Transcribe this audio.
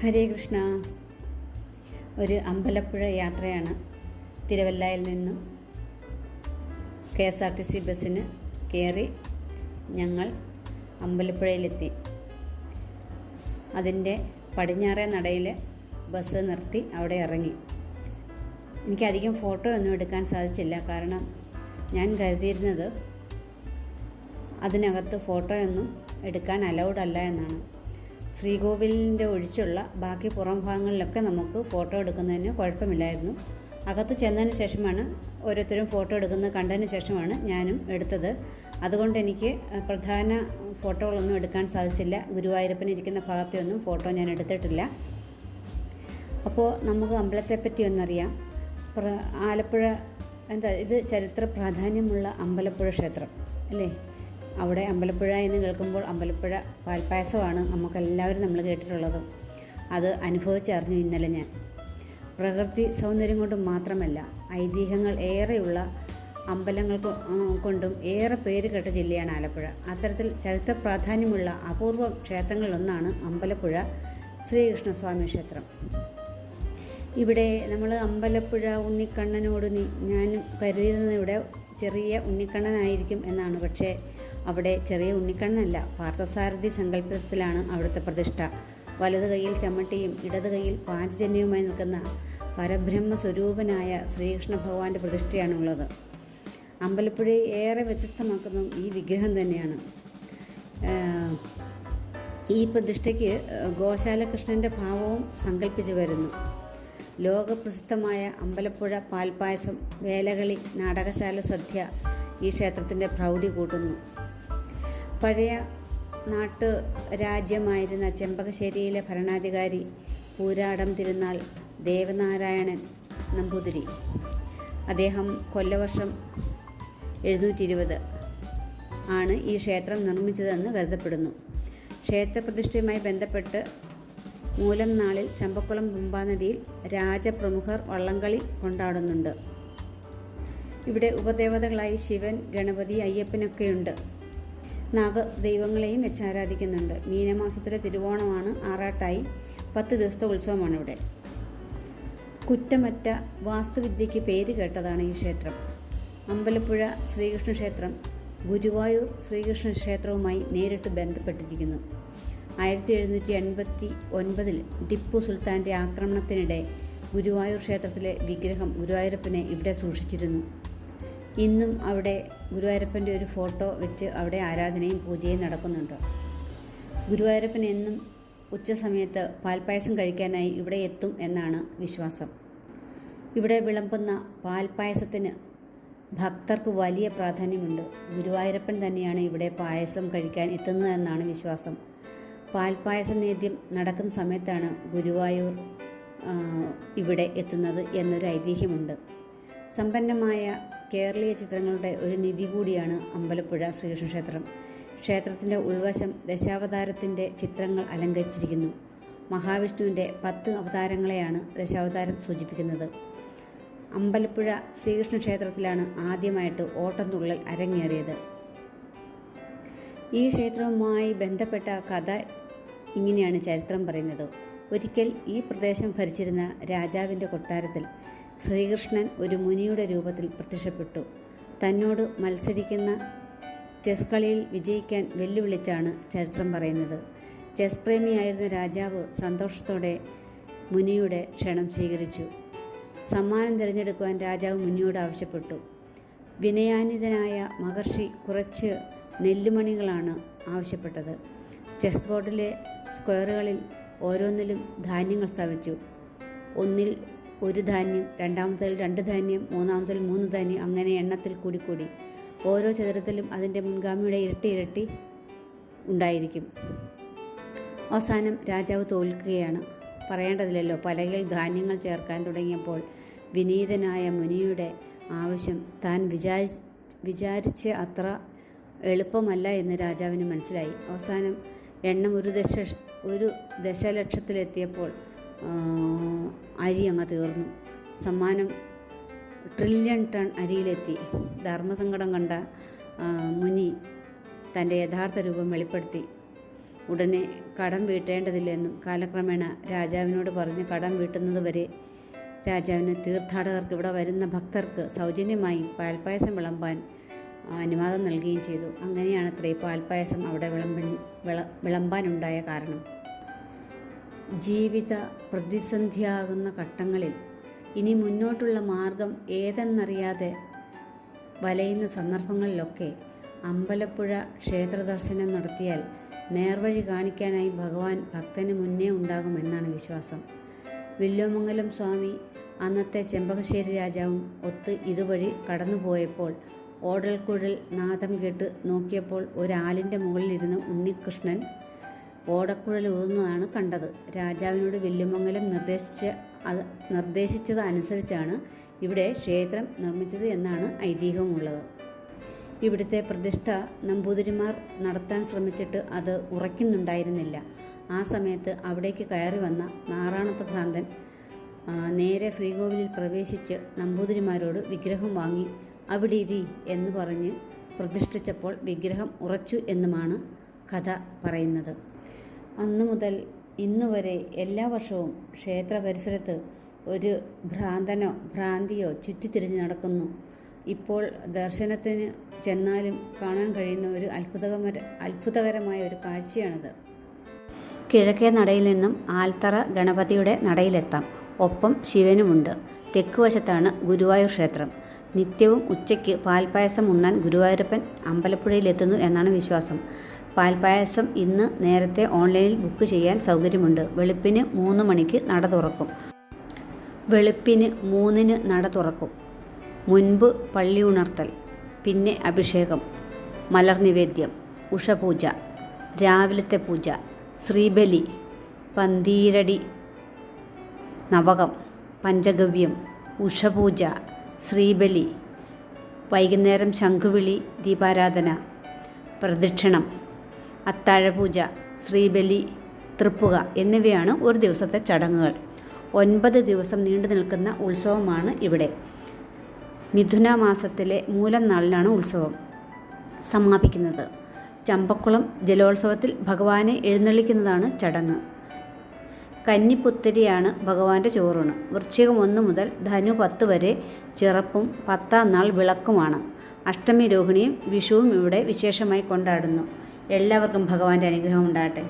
ഹരേ കൃഷ്ണ. ഒരു അമ്പലപ്പുഴ യാത്രയാണ് തിരുവല്ലയിൽ നിന്നും K S R T C ബസ്സിന് കയറി ഞങ്ങൾ അമ്പലപ്പുഴയിലെത്തി. അതിന്റെ പടിഞ്ഞാറേ നടയിൽ ബസ് നിർത്തി അവിടെ ഇറങ്ങി. എനിക്കധികം ഫോട്ടോ ഒന്നും എടുക്കാൻ സാധിച്ചില്ല. കാരണം ഞാൻ കരുതിയിരുന്നത് അതിനകത്ത് ഫോട്ടോയൊന്നും എടുക്കാൻ അലൗഡ് അല്ല എന്നാണ്. ശ്രീകോവിലിന്റെ ഒഴിച്ചുള്ള ബാക്കി പുറം ഭാഗങ്ങളിലൊക്കെ നമുക്ക് ഫോട്ടോ എടുക്കുന്നതിന് കുഴപ്പമില്ലായിരുന്നു. അകത്ത് ചെന്നതിന് ശേഷമാണ് ഓരോരുത്തരും ഫോട്ടോ എടുക്കുന്നത് കണ്ടതിന് ശേഷമാണ് ഞാനും എടുത്തത്. അതുകൊണ്ട് എനിക്ക് പ്രധാന ഫോട്ടോകളൊന്നും എടുക്കാൻ സാധിച്ചില്ല. ഗുരുവായൂരപ്പൻ ഇരിക്കുന്ന ഭാഗത്തെയൊന്നും ഫോട്ടോ ഞാൻ എടുത്തിട്ടില്ല. അപ്പോൾ നമുക്ക് അമ്പലത്തെപ്പറ്റി ഒന്നറിയാം. പ്ര ആലപ്പുഴ എന്താ ഇത് ചരിത്ര പ്രാധാന്യമുള്ള അമ്പലപ്പുഴ ക്ഷേത്രം അല്ലേ? അവിടെ അമ്പലപ്പുഴ എന്ന് കേൾക്കുമ്പോൾ അമ്പലപ്പുഴ പാൽപ്പായസമാണ് നമുക്കെല്ലാവരും നമ്മൾ കേട്ടിട്ടുള്ളത്. അത് അനുഭവിച്ചറിഞ്ഞു ഇന്നലെ ഞാൻ. പ്രകൃതി സൗന്ദര്യം കൊണ്ട് മാത്രമല്ല ഐതിഹ്യങ്ങൾ ഏറെയുള്ള അമ്പലങ്ങൾ കൊണ്ടും ഏറെ പേര് കേട്ട ജില്ലയാണ് ആലപ്പുഴ. അത്തരത്തിൽ ചരിത്ര പ്രാധാന്യമുള്ള അപൂർവ ക്ഷേത്രങ്ങളിലൊന്നാണ് അമ്പലപ്പുഴ ശ്രീകൃഷ്ണസ്വാമി ക്ഷേത്രം. ഇവിടെ നമ്മൾ അമ്പലപ്പുഴ ഉണ്ണിക്കണ്ണനോട് ഞാനും കരുതിയിരുന്നത് ഇവിടെ ചെറിയ ഉണ്ണിക്കണ്ണനായിരിക്കും എന്നാണ്. പക്ഷേ അവിടെ ചെറിയ ഉണ്ണിക്കണ്ണനല്ല പാർത്ഥസാരഥി സങ്കല്പത്തിലാണ് അവിടുത്തെ പ്രതിഷ്ഠ. വലത് കൈയിൽ ചമ്മട്ടിയും ഇടത് കൈയിൽ പാഞ്ചജന്യവുമായി നിൽക്കുന്ന പരബ്രഹ്മ സ്വരൂപനായ ശ്രീകൃഷ്ണ ഭഗവാന്റെ പ്രതിഷ്ഠയാണുള്ളത്. അമ്പലപ്പുഴയെ ഏറെ വ്യത്യസ്തമാക്കുന്നതും ഈ വിഗ്രഹം തന്നെയാണ്. ഈ പ്രതിഷ്ഠയ്ക്ക് ഗോശാലകൃഷ്ണന്റെ ഭാവവും സങ്കല്പിച്ചു വരുന്നു. ലോകപ്രസിദ്ധമായ അമ്പലപ്പുഴ പാൽപ്പായസം വേലകളി നാടകശാല സദ്യ ഈ ക്ഷേത്രത്തിന്റെ പ്രൗഢി കൂട്ടുന്നു. പഴയ നാട്ടു രാജ്യമായിരുന്ന ചെമ്പകശ്ശേരിയിലെ ഭരണാധികാരി പൂരാടം തിരുനാൾ ദേവനാരായണൻ നമ്പൂതിരി. അദ്ദേഹം കൊല്ലവർഷം എഴുന്നൂറ്റി ഇരുപത് ആണ് ഈ ക്ഷേത്രം നിർമ്മിച്ചതെന്ന് കരുതപ്പെടുന്നു. ക്ഷേത്രപ്രതിഷ്ഠയുമായി ബന്ധപ്പെട്ട് മൂലം നാളിൽ ചമ്പക്കുളം പമ്പാനദിയിൽ രാജപ്രമുഖർ വള്ളംകളി കൊണ്ടാടുന്നുണ്ട്. ഇവിടെ ഉപദേവതകളായി ശിവൻ ഗണപതി അയ്യപ്പനൊക്കെയുണ്ട്. നാഗ ദൈവങ്ങളെയും വെച്ച് ആരാധിക്കുന്നുണ്ട്. മീനമാസത്തിലെ തിരുവോണമാണ് ആറാട്ടായി. പത്ത് ദിവസത്തെ ഉത്സവമാണ് ഇവിടെ കുറ്റമറ്റ വാസ്തുവിദ്യയ്ക്ക് പേര് കേട്ടതാണ് ഈ ക്ഷേത്രം. അമ്പലപ്പുഴ ശ്രീകൃഷ്ണ ക്ഷേത്രം ഗുരുവായൂർ ശ്രീകൃഷ്ണ ക്ഷേത്രവുമായി നേരിട്ട് ബന്ധപ്പെട്ടിരിക്കുന്നു. ആയിരത്തി എഴുന്നൂറ്റി എൺപത്തി ഒൻപതിൽ ടിപ്പു സുൽത്താന്റെ ആക്രമണത്തിനിടെ ഗുരുവായൂർ ക്ഷേത്രത്തിലെ വിഗ്രഹം ഗുരുവായൂരപ്പനെ ഇവിടെ സൂക്ഷിച്ചിരുന്നു. ഇന്നും അവിടെ ഗുരുവായൂരപ്പന്റെ ഒരു ഫോട്ടോ വെച്ച് അവിടെ ആരാധനയും പൂജയും നടക്കുന്നുണ്ട്. ഗുരുവായൂരപ്പൻ എന്നും ഉച്ചസമയത്ത് പാൽപ്പായസം കഴിക്കാനായി ഇവിടെ എത്തും എന്നാണ് വിശ്വാസം. ഇവിടെ വിളമ്പുന്ന പാൽപ്പായസത്തിന് ഭക്തർക്ക് വലിയ പ്രാധാന്യമുണ്ട്. ഗുരുവായൂരപ്പൻ തന്നെയാണ് ഇവിടെ പായസം കഴിക്കാൻ എത്തുന്നതെന്നാണ് വിശ്വാസം. പാൽപ്പായസ നേദ്യം നടക്കുന്ന സമയത്താണ് ഗുരുവായൂർ ഇവിടെ എത്തുന്നത് എന്നൊരു ഐതിഹ്യമുണ്ട്. സമ്പന്നമായ കേരളീയ ചിത്രങ്ങളുടെ ഒരു നിധി കൂടിയാണ് അമ്പലപ്പുഴ ശ്രീകൃഷ്ണ ക്ഷേത്രം. ക്ഷേത്രത്തിന്റെ ഉൾവശം ദശാവതാരത്തിന്റെ ചിത്രങ്ങൾ അലങ്കരിച്ചിരിക്കുന്നു. മഹാവിഷ്ണുവിന്റെ പത്ത് അവതാരങ്ങളെയാണ് ദശാവതാരം സൂചിപ്പിക്കുന്നത്. അമ്പലപ്പുഴ ശ്രീകൃഷ്ണ ക്ഷേത്രത്തിലാണ് ആദ്യമായിട്ട് ഓട്ടംതുള്ളൽ അരങ്ങേറിയത്. ഈ ക്ഷേത്രവുമായി ബന്ധപ്പെട്ട കഥ ഇങ്ങനെയാണ് ചരിത്രം പറയുന്നത്. ഒരിക്കൽ ഈ പ്രദേശം ഭരിച്ചിരുന്ന രാജാവിന്റെ കൊട്ടാരത്തിൽ ശ്രീകൃഷ്ണൻ ഒരു മുനിയുടെ രൂപത്തിൽ പ്രത്യക്ഷപ്പെട്ടു. തന്നോട് മത്സരിക്കുന്ന ചെസ് കളിയിൽ വിജയിക്കാൻ വെല്ലുവിളിച്ചാണ് ചരിത്രം പറയുന്നത്. ചെസ് പ്രേമിയായിരുന്ന രാജാവ് സന്തോഷത്തോടെ മുനിയുടെ ക്ഷണം സ്വീകരിച്ചു. സമ്മാനം തിരഞ്ഞെടുക്കുവാൻ രാജാവ് മുനിയോട് ആവശ്യപ്പെട്ടു. വിനയാനിതനായ മഹർഷി കുറച്ച് നെല്ലുമണികളാണ് ആവശ്യപ്പെട്ടത്. ചെസ് ബോർഡിലെ സ്ക്വയറുകളിൽ ഓരോന്നിലും ധാന്യങ്ങൾ സ്ഥാപിച്ചു. ഒന്നിൽ ഒരു ധാന്യം രണ്ടാമത്തേൽ രണ്ട് ധാന്യം മൂന്നാമത്തിൽ മൂന്ന് ധാന്യം അങ്ങനെ എണ്ണത്തിൽ കൂടിക്കൂടി ഓരോ ചതുരത്തിലും അതിന്റെ മുൻഗാമിയുടെ ഇരട്ടി ഇരട്ടി ഉണ്ടായിരിക്കും. അവസാനം രാജാവ് തോൽക്കുകയാണ്. പറയേണ്ടതില്ലല്ലോ പലകയിൽ ധാന്യങ്ങൾ ചേർക്കാൻ തുടങ്ങിയപ്പോൾ വിനീതനായ മുനിയുടെ ആവശ്യം താൻ വിചാരി വിചാരിച്ച അത്ര എളുപ്പമല്ല എന്ന് രാജാവിന് മനസ്സിലായി. അവസാനം എണ്ണം ഒരു ദശ ഒരു ദശലക്ഷത്തിലെത്തിയപ്പോൾ അരി അങ്ങ് തീർന്നു. സമ്മാനം ട്രില്യൺ ടൺ അരിയിലെത്തി. ധർമ്മസങ്കടം കണ്ട മുനി തന്റെ യഥാർത്ഥ രൂപം വെളിപ്പെടുത്തി. ഉടനെ കടം വീട്ടേണ്ടതില്ലെന്നും കാലക്രമേണ രാജാവിനോട് പറഞ്ഞ് കടം വീട്ടുന്നതുവരെ രാജാവിന് തീർത്ഥാടകർക്ക് ഇവിടെ വരുന്ന ഭക്തർക്ക് സൗജന്യമായി പാൽപ്പായസം വിളമ്പാൻ അനുവാദം നൽകുകയും ചെയ്തു. അങ്ങനെയാണ് അത്രേ പാൽപ്പായസം അവിടെ വിളമ്പ വിള വിളമ്പാനുണ്ടായ കാരണം. ജീവിത പ്രതിസന്ധിയാകുന്ന ഘട്ടങ്ങളിൽ ഇനി മുന്നോട്ടുള്ള മാർഗം ഏതെന്നറിയാതെ വലയുന്ന സന്ദർഭങ്ങളിലൊക്കെ അമ്പലപ്പുഴ ക്ഷേത്രദർശനം നടത്തിയാൽ നേർവഴി കാണിക്കാനായി ഭഗവാൻ ഭക്തന് മുന്നേ ഉണ്ടാകുമെന്നാണ് വിശ്വാസം. വില്ലോമംഗലം സ്വാമി അന്നത്തെ ചെമ്പകശ്ശേരി രാജാവും ഒത്ത് ഇതുവഴി കടന്നുപോയപ്പോൾ ഓടൽക്കുഴൽ നാദം കേട്ട് നോക്കിയപ്പോൾ ഒരാലിന്റെ മുകളിലിരുന്ന് ഉണ്ണികൃഷ്ണൻ ഓടക്കുഴൽ ഊതുന്നതാണ് കണ്ടത്. രാജാവിനോട് വില്ലുമംഗലം നിർദ്ദേശിച്ച അത് നിർദ്ദേശിച്ചത് അനുസരിച്ചാണ് ഇവിടെ ക്ഷേത്രം നിർമ്മിച്ചത് എന്നാണ് ഐതിഹ്യമുള്ളത്. ഇവിടുത്തെ പ്രതിഷ്ഠ നമ്പൂതിരിമാർ നടത്താൻ ശ്രമിച്ചിട്ട് അത് ഉറയ്ക്കുന്നുണ്ടായിരുന്നില്ല. ആ സമയത്ത് അവിടേക്ക് കയറി വന്ന നാറാണത്ത് ഭ്രാന്തൻ നേരെ ശ്രീകോവിലിൽ പ്രവേശിച്ച് നമ്പൂതിരിമാരോട് വിഗ്രഹം വാങ്ങി അവിടെ ഇരി എന്ന് പറഞ്ഞ് പ്രതിഷ്ഠിച്ചപ്പോൾ വിഗ്രഹം ഉറച്ചു എന്നുമാണ് കഥ പറയുന്നത്. അന്നു മുതൽ ഇന്നു വരെ എല്ലാ വർഷവും ക്ഷേത്ര പരിസരത്ത് ഒരു ഭ്രാന്തനോ ഭ്രാന്തിയോ ചുറ്റിത്തിരിഞ്ഞ് നടക്കുന്നു. ഇപ്പോൾ ദർശനത്തിന് ചെന്നാലും കാണാൻ കഴിയുന്ന ഒരു അത്ഭുതകര അത്ഭുതകരമായ ഒരു കാഴ്ചയാണിത്. കിഴക്കേ നടയിൽ നിന്നും ആൽത്തറ ഗണപതിയുടെ നടയിലെത്താം. ഒപ്പം ശിവനുമുണ്ട്. തെക്ക് വശത്താണ് ഗുരുവായൂർ ക്ഷേത്രം. നിത്യവും ഉച്ചയ്ക്ക് പാൽപ്പായസം ഉണ്ണാൻ ഗുരുവായൂരപ്പൻ അമ്പലപ്പുഴയിലെത്തുന്നു എന്നാണ് വിശ്വാസം. പാൽപ്പായസം ഇന്ന് നേരത്തെ ഓൺലൈനിൽ ബുക്ക് ചെയ്യാൻ സൗകര്യമുണ്ട്. വെളുപ്പിന് മൂന്ന് മണിക്ക് നട തുറക്കും. വെളുപ്പിന് മൂന്നിന് നട തുറക്കും. മുൻപ് പള്ളി ഉണർത്തൽ പിന്നെ അഭിഷേകം മലർ നിവേദ്യം ഉഷപൂജ രാവിലത്തെ പൂജ ശ്രീബലി പന്തീരടി നവകം പഞ്ചഗവ്യം ഉഷപൂജ ശ്രീബലി വൈകുന്നേരം ശംഖുവിളി ദീപാരാധന പ്രദക്ഷിണം അത്താഴപൂജ ശ്രീബലി തൃപ്പുക എന്നിവയാണ് ഒരു ദിവസത്തെ ചടങ്ങുകൾ. ഒൻപത് ദിവസം നീണ്ടു നിൽക്കുന്ന ഉത്സവമാണ് ഇവിടെ. മിഥുന മാസത്തിലെ മൂലം നാളിലാണ് ഉത്സവം സമാപിക്കുന്നത്. ചമ്പക്കുളം ജലോത്സവത്തിൽ ഭഗവാനെ എഴുന്നള്ളിക്കുന്നതാണ് ചടങ്ങ്. കന്നിപ്പുത്തരിയാണ് ഭഗവാന്റെ ചോറൂണ്. വൃശ്ചികം ഒന്ന് മുതൽ ധനു പത്ത് വരെ ചിറപ്പും പത്താം നാൾ വിളക്കുമാണ്. അഷ്ടമി രോഹിണിയും വിഷുവും ഇവിടെ വിശേഷമായി കൊണ്ടാടുന്നു. എല്ലാവർക്കും ഭഗവാന്റെ അനുഗ്രഹം ഉണ്ടാകട്ടെ.